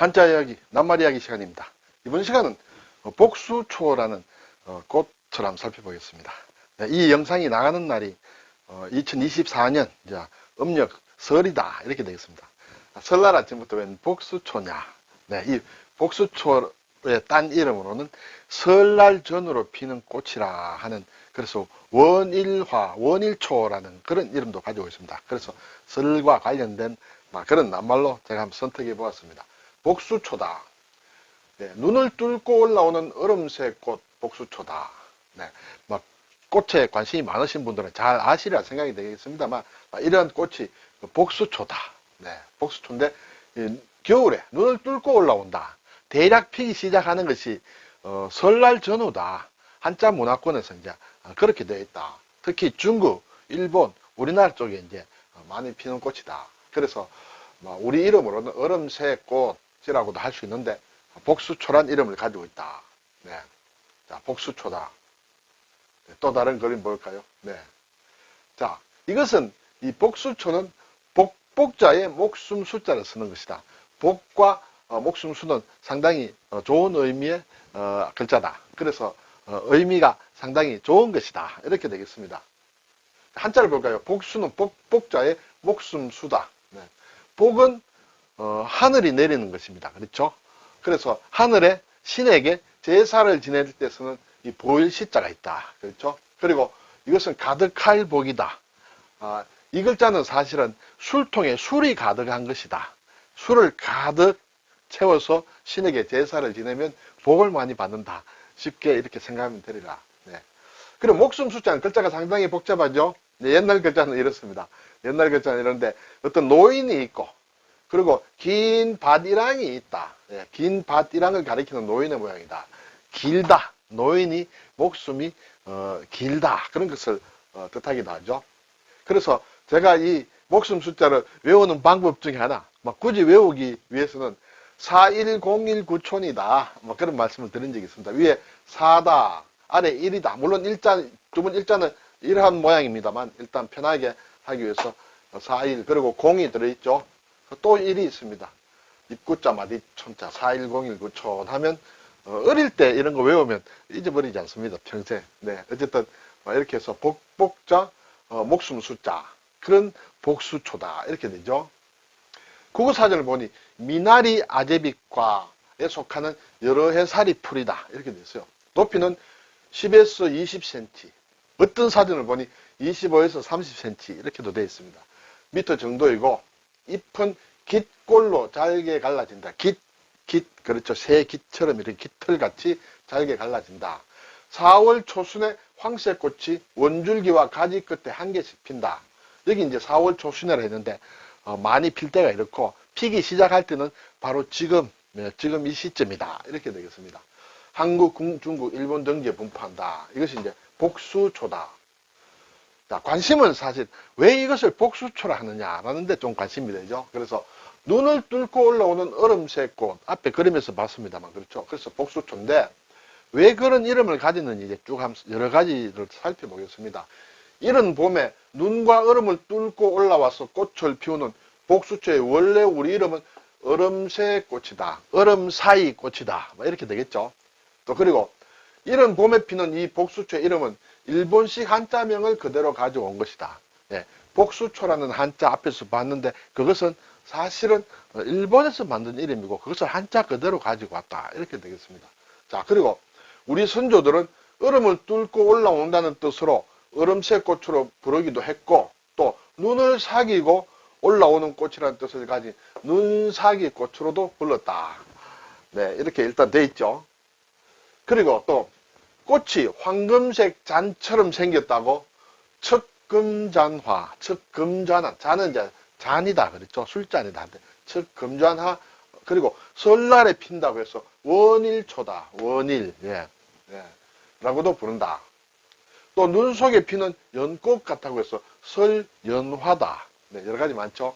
한자 이야기, 낱말 이야기 시간입니다. 이번 시간은 어, 복수초라는 어, 한번 살펴보겠습니다. 네, 이 영상이 나가는 날이 2024년 이제 음력 설이다 이렇게 되겠습니다. 아, 설날 아침부터 웬 복수초냐? 네, 이 복수초의 딴 이름으로는 설날 전으로 피는 꽃이라 하는 그래서 원일화, 원일초라는 그런 이름도 가지고 있습니다. 그래서 설과 관련된 막 그런 낱말로 제가 한번 선택해 보았습니다. 복수초다. 네, 눈을 뚫고 올라오는 얼음색 꽃 복수초다. 네, 막 꽃에 관심이 많으신 분들은 잘 아시리라 생각이 되겠습니다만 이런 꽃이 복수초다. 네, 복수초인데 이 겨울에 눈을 뚫고 올라온다. 대략 피기 시작하는 것이 어, 설날 전후다. 한자 문화권에서 이제 그렇게 되어 있다. 특히 중국, 일본, 우리나라 쪽에 이제 많이 피는 꽃이다. 그래서 뭐 우리 이름으로는 얼음새 꽃 이라고도 할 수 있는데 복수초란 이름을 가지고 있다. 네. 자, 복수초다. 네, 또 다른 그림 볼까요? 네. 자, 이것은 이 복수초는 복, 복자의 목숨 숫자를 쓰는 것이다. 복과 어, 목숨 수는 상당히 어, 좋은 의미의 어, 글자다. 그래서 어, 의미가 상당히 좋은 것이다. 이렇게 되겠습니다. 한자를 볼까요? 복수는 복, 복자의 목숨 수다. 네. 복은 어, 하늘이 내리는 것입니다. 그렇죠? 그래서 하늘에 신에게 제사를 지낼 때 쓰는 이 보일 시자가 있다. 그렇죠? 그리고 이것은 가득할 복이다. 아, 이 글자는 사실은 술통에 술이 가득한 것이다. 술을 가득 채워서 신에게 제사를 지내면 복을 많이 받는다. 쉽게 이렇게 생각하면 되리라. 네. 그리고 목숨 숫자는 글자가 상당히 복잡하죠? 네, 옛날 글자는 이렇습니다. 옛날 글자는 이런데 어떤 노인이 있고 그리고 긴 밭이랑이 있다. 예, 긴 밭이랑을 가리키는 노인의 모양이다. 길다. 노인이 목숨이 어, 길다. 그런 것을 어, 뜻하기도 하죠. 그래서 제가 이 목숨 숫자를 외우는 방법 중에 하나, 막 굳이 외우기 위해서는 41019촌이다. 뭐 그런 말씀을 드린 적이 있습니다. 위에 4다, 아래 1이다. 물론 일자, 두번 일자는 이러한 모양입니다만 일단 편하게 하기 위해서 41 그리고 0이 들어있죠. 또 1이 있습니다. 입구자 마디 촌자 41019촌 하면 어, 어릴 때 이런 거 외우면 잊어버리지 않습니다. 평생. 네. 어쨌든 뭐 이렇게 해서 복, 복자, 어, 목숨 숫자 그런 복수초다 이렇게 되죠. 국어사전을 보니 미나리 아제비과에 속하는 여러 해 살이 풀이다 이렇게 됐어요. 높이는 10에서 20cm 어떤 사전을 보니 25에서 30cm 이렇게도 되어 있습니다. 미터 정도이고 잎은 깃골로 잘게 갈라진다. 깃, 깃, 그렇죠. 새 깃처럼 이렇게 깃털같이 잘게 갈라진다. 4월 초순에 황새꽃이 원줄기와 가지 끝에 한 개씩 핀다. 여기 이제 4월 초순이라 했는데 어, 많이 필 때가 이렇고 피기 시작할 때는 바로 지금, 네, 지금 이 시점이다. 이렇게 되겠습니다. 한국, 중국, 일본 등지에 분포한다. 이것이 이제 복수초다. 자, 관심은 사실 왜 이것을 복수초라 하느냐라는 데 좀 관심이 되죠. 그래서 눈을 뚫고 올라오는 얼음색 꽃 앞에 그림에서 봤습니다만 그렇죠. 그래서 복수초인데 왜 그런 이름을 가지는지 이제 쭉 여러 가지를 살펴보겠습니다. 이런 봄에 눈과 얼음을 뚫고 올라와서 꽃을 피우는 복수초의 원래 우리 이름은 얼음새 꽃이다. 얼음 사이 꽃이다. 뭐 이렇게 되겠죠. 또 그리고 이런 봄에 피는 이 복수초의 이름은 일본식 한자명을 그대로 가져온 것이다. 예, 복수초라는 한자 앞에서 봤는데 그것은 사실은 일본에서 만든 이름이고 그것을 한자 그대로 가지고 왔다. 이렇게 되겠습니다. 자, 그리고 우리 선조들은 얼음을 뚫고 올라온다는 뜻으로 얼음새 꽃으로 부르기도 했고 또 눈을 사귀고 올라오는 꽃이라는 뜻을 가진 눈사기 꽃으로도 불렀다. 네, 이렇게 일단 돼 있죠. 그리고 또 꽃이 황금색 잔처럼 생겼다고 척금잔화, 척금잔화, 잔은 이제 잔이다 그랬죠. 술잔이다. 척금잔화 그리고 설날에 핀다고 해서 원일초다. 원일, 예, 예, 라고도 부른다. 또 눈 속에 피는 연꽃 같다고 해서 설연화다. 네, 여러 가지 많죠.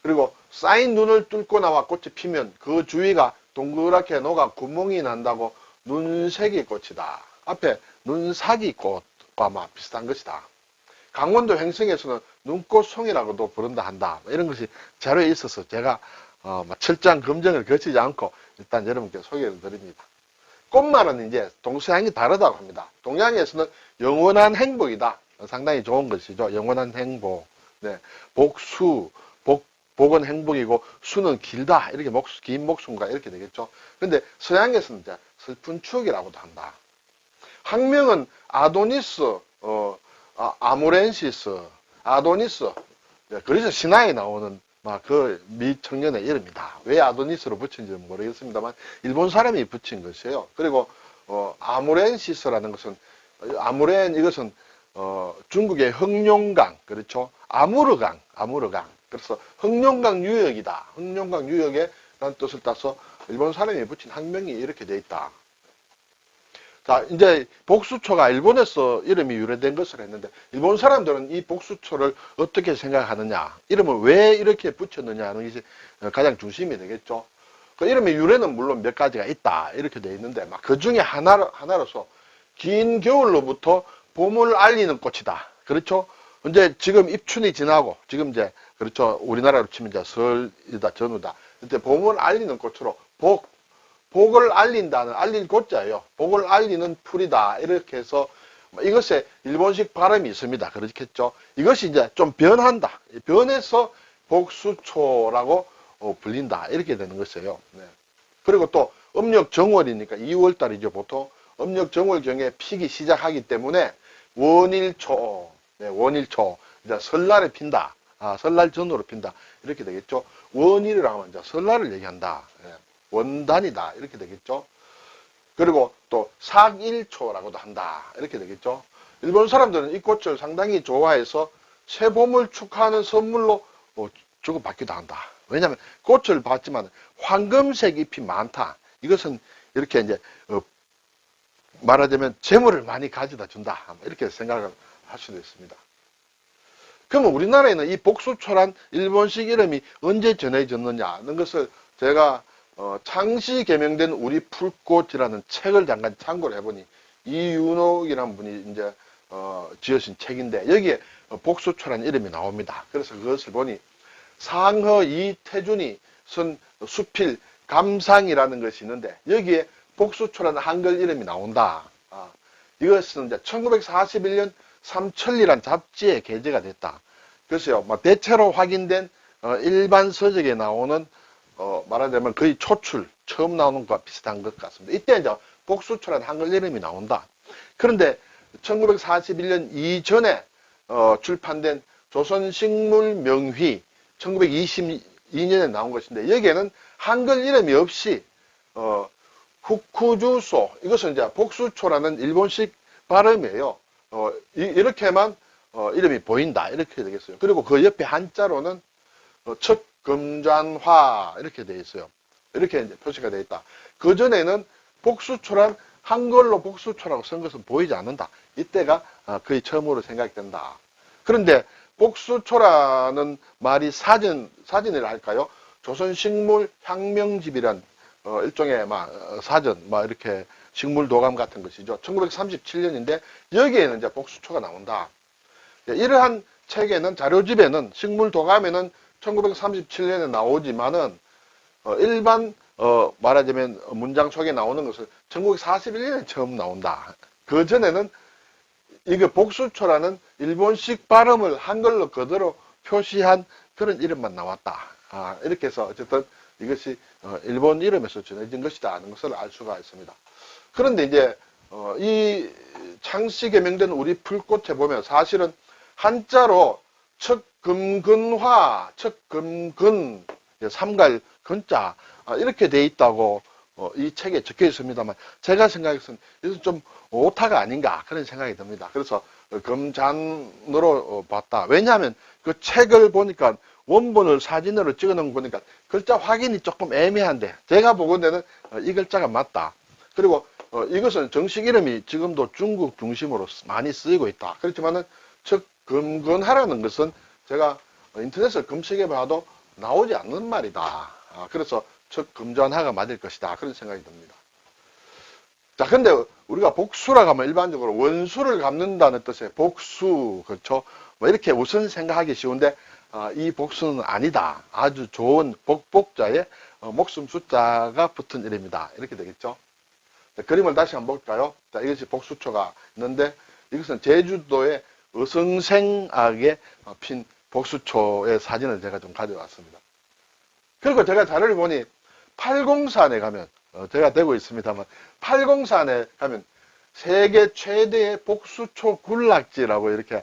그리고 쌓인 눈을 뚫고 나와 꽃이 피면 그 주위가 동그랗게 녹아 구멍이 난다고 눈색이 꽃이다. 앞에 눈사기 꽃과 막 비슷한 것이다. 강원도 횡성에서는 눈꽃송이라고도 부른다 한다. 뭐 이런 것이 자료에 있어서 제가 어, 막 철저한 검증을 거치지 않고 일단 여러분께 소개를 드립니다. 꽃말은 이제 동서양이 다르다고 합니다. 동양에서는 영원한 행복이다. 상당히 좋은 것이죠. 영원한 행복. 네. 복수, 복, 복은 행복이고 수는 길다. 이렇게 목수, 긴 목숨과 이렇게 되겠죠. 근데 서양에서는 이제 슬픈 추억이라고도 한다. 학명은 아도니스, 어, 아, 아모렌시스, 아도니스. 네, 그래서 신화에 나오는 막그 미 청년의 이름이다. 왜 아도니스로 붙인지는 모르겠습니다만 일본 사람이 붙인 것이에요. 그리고 어, 아모렌시스라는 것은 아무렌 이것은 어, 중국의 흑룡강 그렇죠. 아무르강, 아무르강. 그래서 흑룡강 유역이다. 흑룡강 유역에 라는 뜻을 따서 일본 사람이 붙인 학명이 이렇게 돼 있다. 자, 이제 복수초가 일본에서 이름이 유래된 것을 했는데, 일본 사람들은 이 복수초를 어떻게 생각하느냐, 이름을 왜 이렇게 붙였느냐 하는 것이 가장 중심이 되겠죠. 그 이름의 유래는 물론 몇 가지가 있다, 이렇게 돼 있는데, 막 그 중에 하나, 하나로서, 긴 겨울로부터 봄을 알리는 꽃이다. 그렇죠? 이제 지금 입춘이 지나고, 지금 이제, 그렇죠. 우리나라로 치면 이제 설이다, 전후다. 이때 봄을 알리는 꽃으로 복, 복을 알린다는 알릴 꽃자예요. 복을 알리는 풀이다. 이렇게 해서 이것에 일본식 발음이 있습니다. 그렇겠죠. 이것이 이제 좀 변한다. 변해서 복수초라고 어, 불린다. 이렇게 되는 것이에요. 네. 그리고 또 음력 정월이니까 2월 달이죠. 보통 음력 정월경에 피기 시작하기 때문에 원일초, 네, 원일초, 이제 설날에 핀다. 아, 설날 전후로 핀다. 이렇게 되겠죠. 원일이라고 하면 이제 설날을 얘기한다. 네. 원단이다. 이렇게 되겠죠. 그리고 또 사일초라고도 한다. 이렇게 되겠죠. 일본 사람들은 이 꽃을 상당히 좋아해서 새 봄을 축하하는 선물로 어, 주고 받기도 한다. 왜냐하면 꽃을 봤지만 황금색 잎이 많다. 이것은 이렇게 이제 어, 말하자면 재물을 많이 가져다 준다. 이렇게 생각을 할 수도 있습니다. 그러면 우리나라에는 이 복수초란 일본식 이름이 언제 전해졌느냐는 것을 제가 어, 창시 개명된 우리 풀꽃이라는 책을 잠깐 참고를 해보니 이윤옥이라는 분이 이제 어, 지으신 책인데 여기에 복수초라는 이름이 나옵니다. 그래서 그것을 보니 상허 이태준이 쓴 수필 감상이라는 것이 있는데 여기에 복수초라는 한글 이름이 나온다. 아, 이것은 이제 1941년 삼천리란 잡지에 게재가 됐다. 그래서요, 뭐 대체로 확인된 어, 일반 서적에 나오는 어, 말하자면 거의 초출, 처음 나오는 것과 비슷한 것 같습니다. 이때 이제 복수초라는 한글 이름이 나온다. 그런데 1941년 이전에 어, 출판된 조선식물명휘 1922년에 나온 것인데 여기에는 한글 이름이 없이 어, 후쿠주소 이것은 이제 복수초라는 일본식 발음이에요. 어, 이, 렇게만 어, 이름이 보인다 이렇게 되겠어요. 그리고 그 옆에 한자로는 어, 첫 금잔화 이렇게 되어 있어요. 이렇게 표시가 되어 있다. 그 전에는 복수초란 한글로 복수초라고 쓴 것은 보이지 않는다. 이때가 어, 거의 처음으로 생각이 된다. 그런데 복수초라는 말이 사진 사진이라 할까요? 조선식물 향명집이란 어, 일종의 막 어, 사전, 막 이렇게 식물 도감 같은 것이죠. 1937년인데 여기에는 이제 복수초가 나온다. 예, 이러한 책에는 자료집에는 식물 도감에는 1937년에 나오지만은 어, 일반 어, 말하자면 문장 속에 나오는 것을 1941년에 처음 나온다. 그 전에는 이게 복수초라는 일본식 발음을 한글로 그대로 표시한 그런 이름만 나왔다. 아, 이렇게 해서 어쨌든 이것이 어, 일본 이름에서 전해진 것이다 하는 것을 알 수가 있습니다. 그런데 이제 어, 이 창씨 개명된 우리 풀꽃에 보면 사실은 한자로 척 금근화, 척금근, 삼갈 근자 아, 이렇게 돼 있다고 어, 이 책에 적혀 있습니다만 제가 생각해서는 이것은 좀 오타가 아닌가 그런 생각이 듭니다. 그래서 금잔으로 어, 봤다. 왜냐하면 그 책을 보니까 원본을 사진으로 찍어 놓은 거 보니까 글자 확인이 조금 애매한데 제가 보건대는 어, 이 글자가 맞다. 그리고 어, 이것은 정식 이름이 지금도 중국 중심으로 많이 쓰이고 있다. 그렇지만은 즉 금근하라는 것은 제가 인터넷을 검색해 봐도 나오지 않는 말이다. 아, 그래서 즉 금전하가 맞을 것이다. 그런 생각이 듭니다. 자, 근데 우리가 복수라고 하면 일반적으로 원수를 갚는다는 뜻의 복수, 그렇죠? 뭐 이렇게 우선 생각하기 쉬운데 아, 이 복수는 아니다. 아주 좋은 복복자의 어, 목숨 숫자가 붙은 이름이다. 이렇게 되겠죠. 자, 그림을 다시 한번 볼까요? 자, 이것이 복수초가 있는데 이것은 제주도의 어성생하게 어, 핀 복수초의 사진을 제가 좀 가져왔습니다. 그리고 제가 자료를 보니 팔공산에 가면 어, 제가 되고 있습니다만 팔공산에 가면 세계 최대의 복수초 군락지라고 이렇게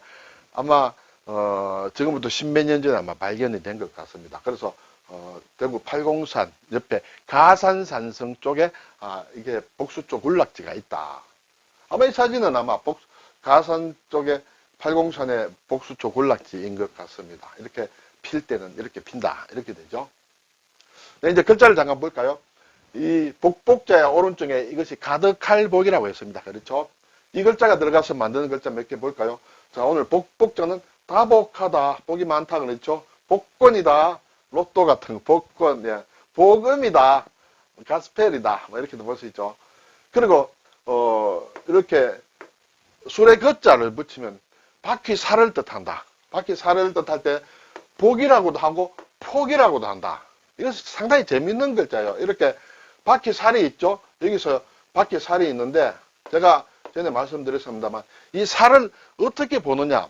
아마 어, 지금부터 십몇 년 전에 아마 발견이 된 것 같습니다. 그래서 어, 대구 팔공산 옆에 가산산성 쪽에 아, 이게 복수초 군락지가 있다. 아마 이 사진은 아마 복, 가산 쪽에 팔공산의 복수초 군락지인 것 같습니다. 이렇게 필 때는 이렇게 핀다. 이렇게 되죠. 네, 이제 글자를 잠깐 볼까요? 이 복복자의 오른쪽에 이것이 가득할 복이라고 했습니다. 그렇죠? 이 글자가 들어가서 만드는 글자 몇 개 볼까요? 자, 오늘 복복자는 다복하다, 복이 많다 그랬죠? 복권이다, 로또 같은 거, 복권, 예. 복음이다, 가스펠이다, 뭐 이렇게도 볼 수 있죠. 그리고, 어, 이렇게 술에 것자를 붙이면 바퀴 살을 뜻한다. 바퀴 살을 뜻할 때 복이라고도 하고 폭이라고도 한다. 이것이 상당히 재밌는 글자예요. 이렇게 바퀴 살이 있죠? 여기서 바퀴 살이 있는데 제가 전에 말씀드렸습니다만 이 살을 어떻게 보느냐?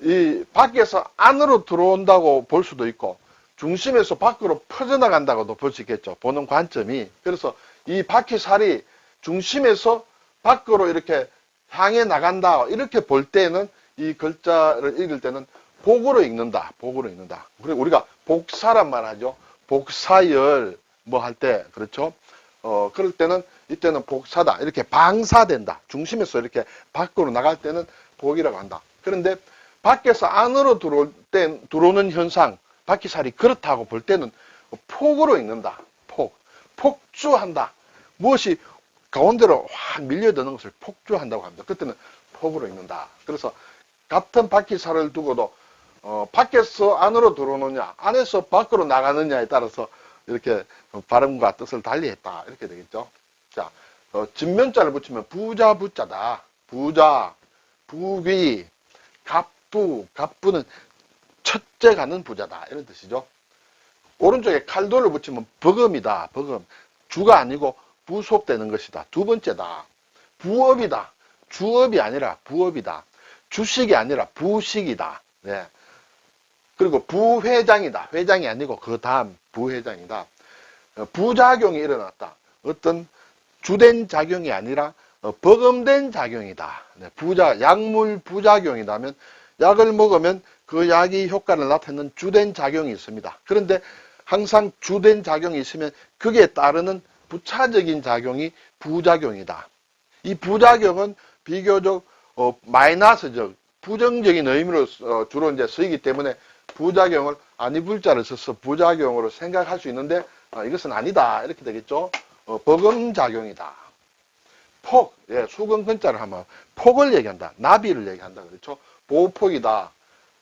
이 밖에서 안으로 들어온다고 볼 수도 있고 중심에서 밖으로 퍼져나간다고도 볼 수 있겠죠. 보는 관점이. 그래서 이 바퀴 살이 중심에서 밖으로 이렇게 향해 나간다. 이렇게 볼 때는 이 글자를 읽을 때는 복으로 읽는다. 복으로 읽는다. 그리고 우리가 복사란 말 하죠. 복사열 뭐 할 때 그렇죠. 어 그럴 때는 이때는 복사다. 이렇게 방사된다. 중심에서 이렇게 밖으로 나갈 때는 복이라고 한다. 그런데 밖에서 안으로 들어올 때 들어오는 현상, 바퀴살이 그렇다고 볼 때는 폭으로 읽는다. 폭. 폭주한다. 무엇이 가운데로 확 밀려드는 것을 폭주한다고 합니다. 그때는 폭으로 읽는다. 그래서 같은 바퀴살을 두고도 어, 밖에서 안으로 들어오느냐, 안에서 밖으로 나가느냐에 따라서 이렇게 발음과 뜻을 달리했다. 이렇게 되겠죠. 자, 어, 진면자를 붙이면 부자 부자다. 부자, 부귀, 갑부, 갑부는 첫째 가는 부자다. 이런 뜻이죠. 오른쪽에 칼도를 붙이면 버금이다. 버금. 주가 아니고 부속되는 것이다. 두 번째다. 부업이다. 주업이 아니라 부업이다. 주식이 아니라 부식이다. 네. 그리고 부회장이다. 회장이 아니고 그 다음 부회장이다. 어, 부작용이 일어났다. 어떤 주된 작용이 아니라 어, 버금된 작용이다. 네, 부자, 약물 부작용이라면 약을 먹으면 그 약이 효과를 나타내는 주된 작용이 있습니다. 그런데 항상 주된 작용이 있으면 그게 따르는 부차적인 작용이 부작용이다. 이 부작용은 비교적 어, 마이너스적 부정적인 의미로 어, 주로 이제 쓰이기 때문에 부작용을 아니불자를 써서 부작용으로 생각할 수 있는데 어, 이것은 아니다 이렇게 되겠죠. 어, 버금작용이다. 폭, 예, 수건근자를 하면 폭을 얘기한다. 나비를 얘기한다. 그렇죠? 보폭이다.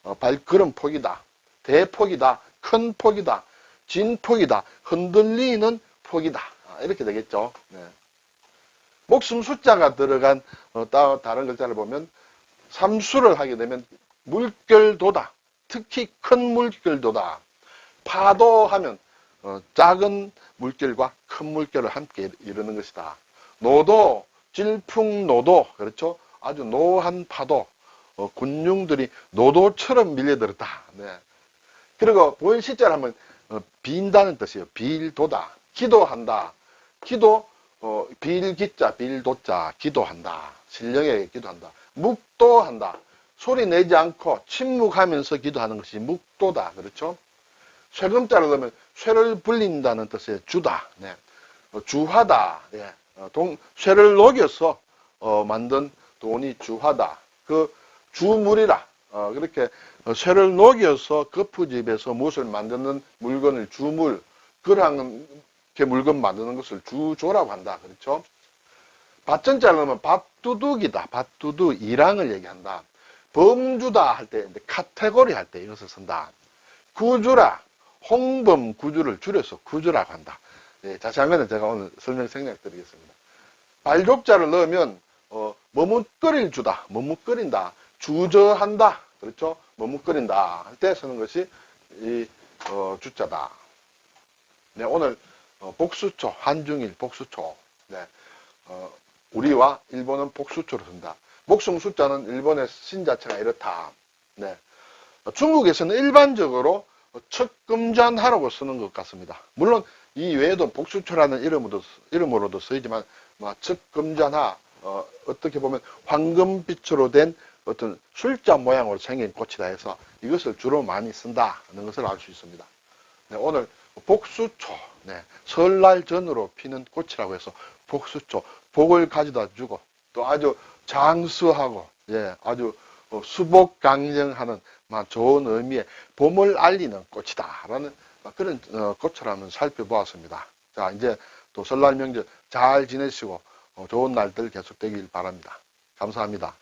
어, 발걸음 폭이다. 대폭이다. 큰 폭이다. 진폭이다. 흔들리는 폭이다. 아, 이렇게 되겠죠. 네. 목숨 숫자가 들어간 어, 따, 다른 글자를 보면 삼수를 하게 되면 물결도다. 특히 큰 물결도다. 파도하면 어, 작은 물결과 큰 물결을 함께 이루는 것이다. 노도, 질풍노도, 그렇죠? 아주 노한 파도, 어, 군중들이 노도처럼 밀려들었다. 네. 그리고 보인 시자를 하면 어, 빈다는 뜻이에요. 빌도다. 기도한다. 기도, 어, 빌기자, 빌도자, 기도한다. 신령에게 기도한다. 묵도한다. 소리 내지 않고 침묵하면서 기도하는 것이 묵도다. 그렇죠? 쇠금자를 넣으면 쇠를 불린다는 뜻의 주다. 네. 어, 주하다. 예. 어, 동, 쇠를 녹여서 어, 만든 돈이 주하다. 그 주물이라. 어, 그렇게 어, 쇠를 녹여서 거푸집에서 무엇을 만드는 물건을 주물, 그 런게 물건 만드는 것을 주조라고 한다. 그렇죠? 밭전자를 넣으면 밭두둑이다. 밭두둑, 이랑을 얘기한다. 범주다 할 때, 카테고리 할 때 이것을 쓴다. 구주라, 홍범 구주를 줄여서 구주라고 한다. 예, 자세한 거는 제가 오늘 설명 생략 드리겠습니다. 발족자를 넣으면 어, 머뭇거릴 주다, 머뭇거린다, 주저한다, 그렇죠? 머뭇거린다 할 때 쓰는 것이 이 어, 주자다. 네, 오늘 어, 복수초, 한중일 복수초. 네, 어, 우리와 일본은 복수초로 쓴다. 목숨 숫자는 일본의 신 자체가 이렇다. 네. 어, 중국에서는 일반적으로 척금전하라고 쓰는 것 같습니다. 물론 이 외에도 복수초라는 이름으로도, 이름으로도 쓰이지만 뭐 척금전하 어, 어떻게 보면 황금빛으로 된 어떤 술자 모양으로 생긴 꽃이다 해서 이것을 주로 많이 쓴다는 것을 알 수 있습니다. 네, 오늘 복수초, 네, 설날 전으로 피는 꽃이라고 해서 복수초, 복을 가져다 주고 또 아주 장수하고 예, 아주 어, 수복 강령하는 막 좋은 의미의 봄을 알리는 꽃이다라는 그런 어, 꽃을 한번 살펴보았습니다. 자 이제 또 설날 명절 잘 지내시고 어, 좋은 날들 계속되길 바랍니다. 감사합니다.